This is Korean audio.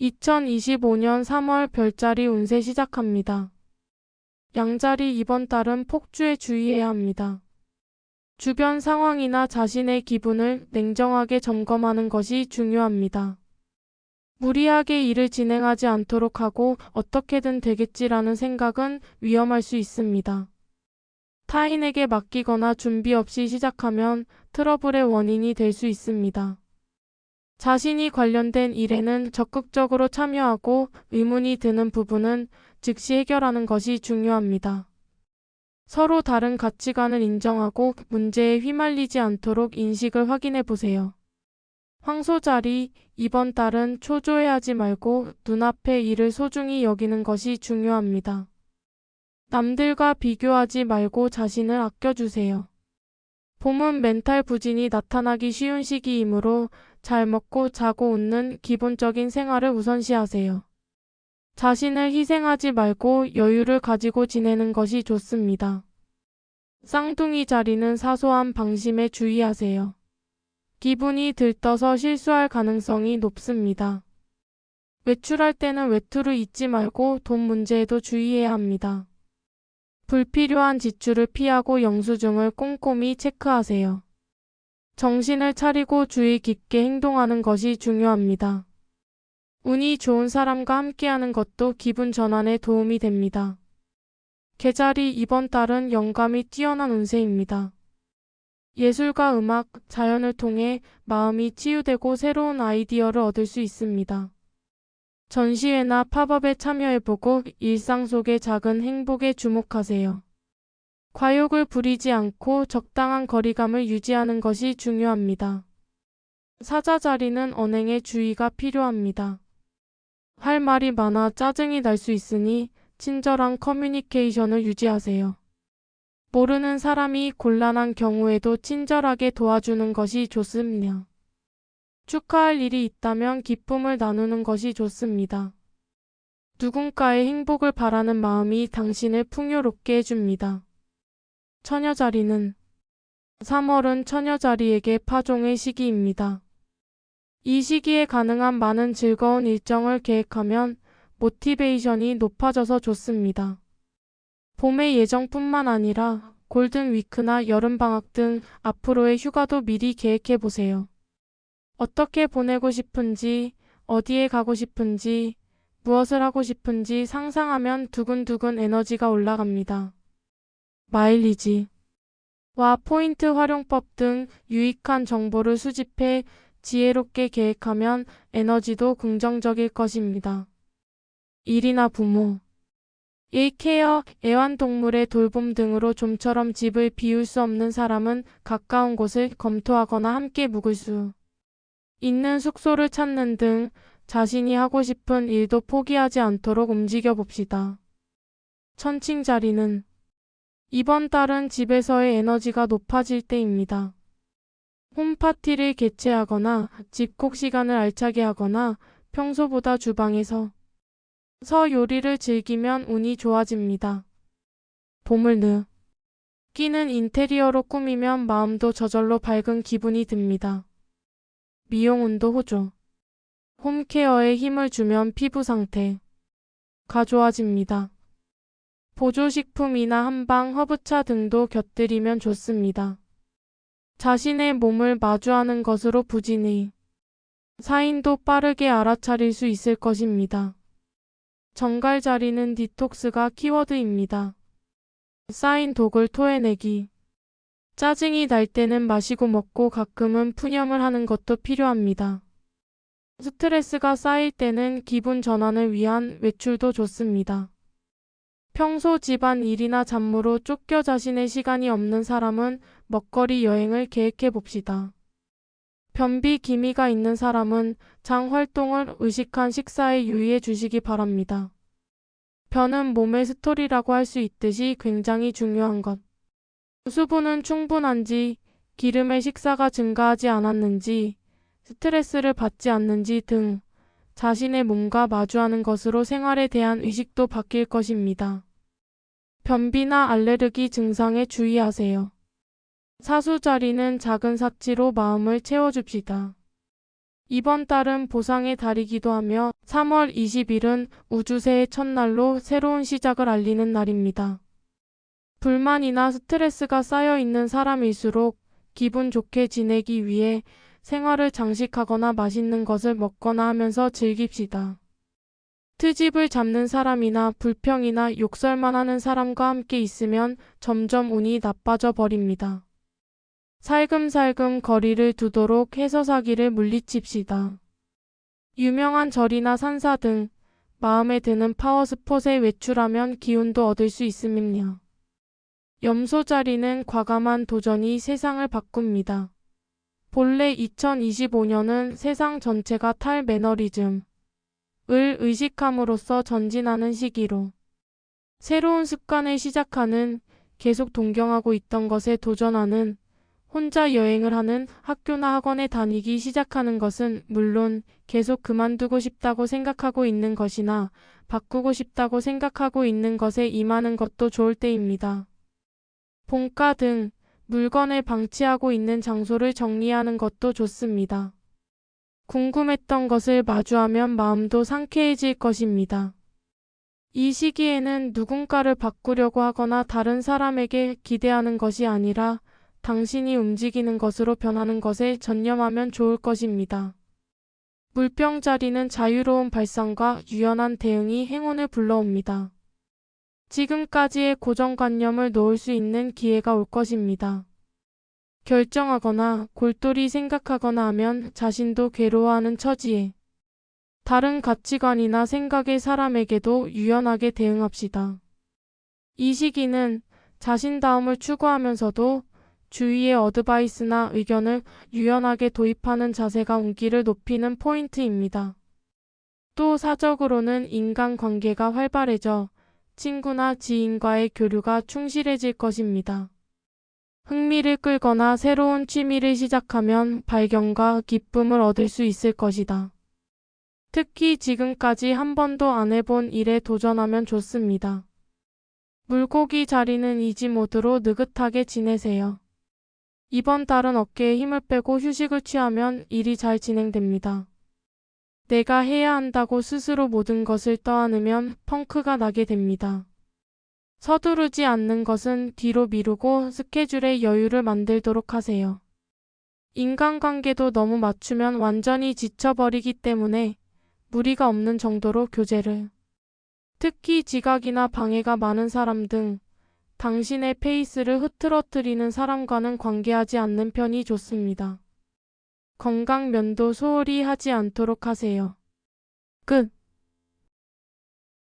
2025년 3월 별자리 운세 시작합니다. 양자리 이번 달은 폭주에 주의해야 합니다. 주변 상황이나 자신의 기분을 냉정하게 점검하는 것이 중요합니다. 무리하게 일을 진행하지 않도록 하고 어떻게든 되겠지라는 생각은 위험할 수 있습니다. 타인에게 맡기거나 준비 없이 시작하면 트러블의 원인이 될 수 있습니다. 자신이 관련된 일에는 적극적으로 참여하고 의문이 드는 부분은 즉시 해결하는 것이 중요합니다. 서로 다른 가치관을 인정하고 문제에 휘말리지 않도록 인식을 확인해 보세요. 황소자리, 이번 달은 초조해하지 말고 눈앞의 일을 소중히 여기는 것이 중요합니다. 남들과 비교하지 말고 자신을 아껴주세요. 봄은 멘탈 부진이 나타나기 쉬운 시기이므로 잘 먹고 자고 웃는 기본적인 생활을 우선시하세요. 자신을 희생하지 말고 여유를 가지고 지내는 것이 좋습니다. 쌍둥이 자리는 사소한 방심에 주의하세요. 기분이 들떠서 실수할 가능성이 높습니다. 외출할 때는 외투를 잊지 말고 돈 문제에도 주의해야 합니다. 불필요한 지출을 피하고 영수증을 꼼꼼히 체크하세요. 정신을 차리고 주의 깊게 행동하는 것이 중요합니다. 운이 좋은 사람과 함께하는 것도 기분 전환에 도움이 됩니다. 계절이 이번 달은 영감이 뛰어난 운세입니다. 예술과 음악, 자연을 통해 마음이 치유되고 새로운 아이디어를 얻을 수 있습니다. 전시회나 팝업에 참여해보고 일상 속의 작은 행복에 주목하세요. 과욕을 부리지 않고 적당한 거리감을 유지하는 것이 중요합니다. 사자 자리는 언행에 주의가 필요합니다. 할 말이 많아 짜증이 날 수 있으니 친절한 커뮤니케이션을 유지하세요. 모르는 사람이 곤란한 경우에도 친절하게 도와주는 것이 좋습니다. 축하할 일이 있다면 기쁨을 나누는 것이 좋습니다. 누군가의 행복을 바라는 마음이 당신을 풍요롭게 해줍니다. 처녀 자리는 3월은 처녀 자리에게 파종의 시기입니다. 이 시기에 가능한 많은 즐거운 일정을 계획하면 모티베이션이 높아져서 좋습니다. 봄의 예정뿐만 아니라 골든 위크나 여름 방학 등 앞으로의 휴가도 미리 계획해 보세요. 어떻게 보내고 싶은지, 어디에 가고 싶은지, 무엇을 하고 싶은지 상상하면 두근두근 에너지가 올라갑니다. 마일리지 와 포인트 활용법 등 유익한 정보를 수집해 지혜롭게 계획하면 에너지도 긍정적일 것입니다. 일이나 부모, 일 케어, 애완동물의 돌봄 등으로 좀처럼 집을 비울 수 없는 사람은 가까운 곳을 검토하거나 함께 묵을 수 있는 숙소를 찾는 등 자신이 하고 싶은 일도 포기하지 않도록 움직여 봅시다. 천칭 자리는 이번 달은 집에서의 에너지가 높아질 때입니다. 홈파티를 개최하거나 집콕 시간을 알차게 하거나 평소보다 주방에서 서 요리를 즐기면 운이 좋아집니다. 보물느 끼는 인테리어로 꾸미면 마음도 저절로 밝은 기분이 듭니다. 미용 운도 호조 홈케어에 힘을 주면 피부 상태가 좋아집니다. 보조식품이나 한방 허브차 등도 곁들이면 좋습니다. 자신의 몸을 마주하는 것으로 부진의 사인도 빠르게 알아차릴 수 있을 것입니다. 정갈 자리는 디톡스가 키워드입니다. 쌓인 독을 토해내기. 짜증이 날 때는 마시고 먹고 가끔은 푸념을 하는 것도 필요합니다. 스트레스가 쌓일 때는 기분 전환을 위한 외출도 좋습니다. 평소 집안 일이나 잡무로 쫓겨 자신의 시간이 없는 사람은 먹거리 여행을 계획해 봅시다. 변비 기미가 있는 사람은 장 활동을 의식한 식사에 유의해 주시기 바랍니다. 변은 몸의 스토리라고 할 수 있듯이 굉장히 중요한 것. 수분은 충분한지, 기름의 식사가 증가하지 않았는지, 스트레스를 받지 않는지 등 자신의 몸과 마주하는 것으로 생활에 대한 의식도 바뀔 것입니다. 변비나 알레르기 증상에 주의하세요. 사수 자리는 작은 사치로 마음을 채워줍시다. 이번 달은 보상의 달이기도 하며 3월 20일은 우주새의 첫날로 새로운 시작을 알리는 날입니다. 불만이나 스트레스가 쌓여 있는 사람일수록 기분 좋게 지내기 위해 생활을 장식하거나 맛있는 것을 먹거나 하면서 즐깁시다. 트집을 잡는 사람이나 불평이나 욕설만 하는 사람과 함께 있으면 점점 운이 나빠져 버립니다. 살금살금 거리를 두도록 해서 사기를 물리칩시다. 유명한 절이나 산사 등 마음에 드는 파워스폿에 외출하면 기운도 얻을 수 있습니다. 염소 자리는 과감한 도전이 세상을 바꿉니다. 본래 2025년은 세상 전체가 탈 매너리즘 을 의식함으로써 전진하는 시기로 새로운 습관을 시작하는 계속 동경하고 있던 것에 도전하는 혼자 여행을 하는 학교나 학원에 다니기 시작하는 것은 물론 계속 그만두고 싶다고 생각하고 있는 것이나 바꾸고 싶다고 생각하고 있는 것에 임하는 것도 좋을 때입니다. 본가 등 물건을 방치하고 있는 장소를 정리하는 것도 좋습니다. 궁금했던 것을 마주하면 마음도 상쾌해질 것입니다. 이 시기에는 누군가를 바꾸려고 하거나 다른 사람에게 기대하는 것이 아니라 당신이 움직이는 것으로 변하는 것에 전념하면 좋을 것입니다. 물병 자리는 자유로운 발상과 유연한 대응이 행운을 불러옵니다. 지금까지의 고정관념을 놓을 수 있는 기회가 올 것입니다. 결정하거나 골똘히 생각하거나 하면 자신도 괴로워하는 처지에 다른 가치관이나 생각의 사람에게도 유연하게 대응합시다. 이 시기는 자신다움을 추구하면서도 주위의 어드바이스나 의견을 유연하게 도입하는 자세가 운기를 높이는 포인트입니다. 또 사적으로는 인간관계가 활발해져 친구나 지인과의 교류가 충실해질 것입니다. 흥미를 끌거나 새로운 취미를 시작하면 발견과 기쁨을 얻을 수 있을 것이다. 특히 지금까지 한 번도 안 해본 일에 도전하면 좋습니다. 물고기 자리는 이지 모드로 느긋하게 지내세요. 이번 달은 어깨에 힘을 빼고 휴식을 취하면 일이 잘 진행됩니다. 내가 해야 한다고 스스로 모든 것을 떠안으면 펑크가 나게 됩니다. 서두르지 않는 것은 뒤로 미루고 스케줄에 여유를 만들도록 하세요. 인간관계도 너무 맞추면 완전히 지쳐버리기 때문에 무리가 없는 정도로 교제를. 특히 지각이나 방해가 많은 사람 등 당신의 페이스를 흐트러뜨리는 사람과는 관계하지 않는 편이 좋습니다. 건강 면도 소홀히 하지 않도록 하세요. 끝.